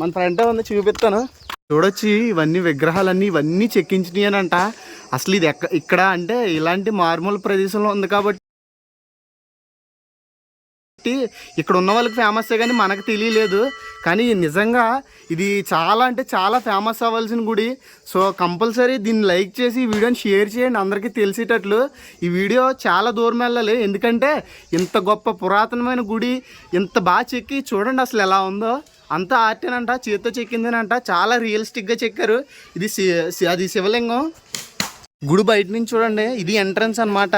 మన ఫ్రెండ్ ఉంది చూపిస్తాను. చూడొచ్చి ఇవన్నీ విగ్రహాలన్నీ ఇవన్నీ చెక్కించినాయనంట. అసలు ఇది ఎక్క ఇక్కడ అంటే ఇలాంటి మారుమూల ప్రదేశంలో ఉంది కాబట్టి ఇక్కడ ఉన్న వాళ్ళకి ఫేమస్ కానీ మనకు తెలియలేదు. కానీ నిజంగా ఇది చాలా అంటే చాలా ఫేమస్ అవ్వాల్సిన గుడి. సో కంపల్సరీ దీన్ని లైక్ చేసి ఈ వీడియోని షేర్ చేయండి అందరికీ తెలిసేటట్లు. ఈ వీడియో చాలా దూరం వెళ్ళాలి. ఎందుకంటే ఇంత గొప్ప పురాతనమైన గుడి ఇంత బాగా చెక్కి చూడండి అసలు ఎలా ఉందో. అంత ఆర్టేనంట చేతితో చెక్కిందేనంట చాలా రియలిస్టిక్గా చెక్కారు. ఇది అది శివలింగం. గుడి బయట నుంచి చూడండి ఇది ఎంట్రన్స్ అనమాట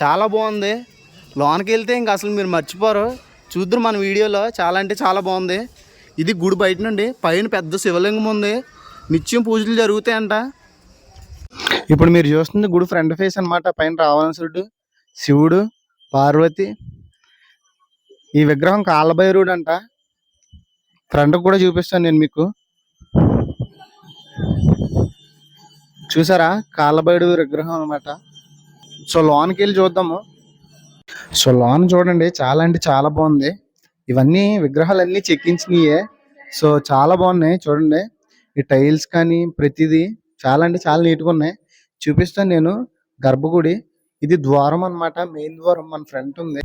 చాలా బాగుంది. లోనకి వెళ్తే ఇంకా అసలు మీరు మర్చిపోరు. చూద్దరు మన వీడియోలో చాలా అంటే చాలా బాగుంది. ఇది గుడి బయట నుండి పైన పెద్ద శివలింగం ఉంది. నిత్యం పూజలు జరుగుతాయంట. ఇప్పుడు మీరు చూస్తుంది గుడి ఫ్రంట్ ఫేస్ అనమాట పైన రావణసుడు శివుడు పార్వతి. ఈ విగ్రహం కాలభైరుడు అంట ఫ్రంట్ కూడా చూపిస్తాను నేను మీకు. చూసారా? కాళ్ళబైడు విగ్రహం అనమాట సో లోన్కి వెళ్ళి చూద్దాము. సో లోన్ చూడండి. చాలా అంటే చాలా బాగుంది. ఇవన్నీ విగ్రహాలన్నీ చెక్కించినయే. సో చాలా బాగున్నాయి చూడండి. ఈ టైల్స్ కానీ ప్రతిదీ చాలా అంటే చాలా నీట్గా ఉన్నాయి. చూపిస్తాను నేను గర్భగుడి. ఇది ద్వారం అన్నమాట. మెయిన్ ద్వారం మన ఫ్రంట్ ఉంది.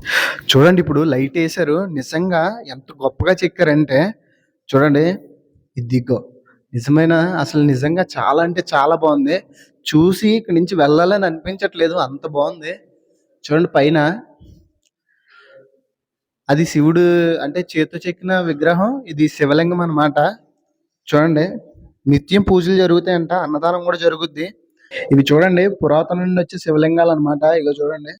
చూడండి ఇప్పుడు లైట్ వేసారు నిజంగా ఎంత గొప్పగా చెక్కారంటే చూడండి ఇదిగో. నిజమైన అసలు నిజంగా చాలా అంటే చాలా బాగుంది. చూసి ఇక్కడి నుంచి వెళ్ళాలని అనిపించట్లేదు అంత బాగుంది. చూడండి పైన. అది శివుడు అంటే చేతితో చెక్కిన విగ్రహం ఇది శివలింగం అన్నమాట. చూడండి నిత్యం పూజలు జరుగుతాయంట అన్నదానం కూడా జరుగుద్ది. ఇవి చూడండి పురాతన నుండి వచ్చే శివలింగాలు అనమాట ఇగో చూడండి.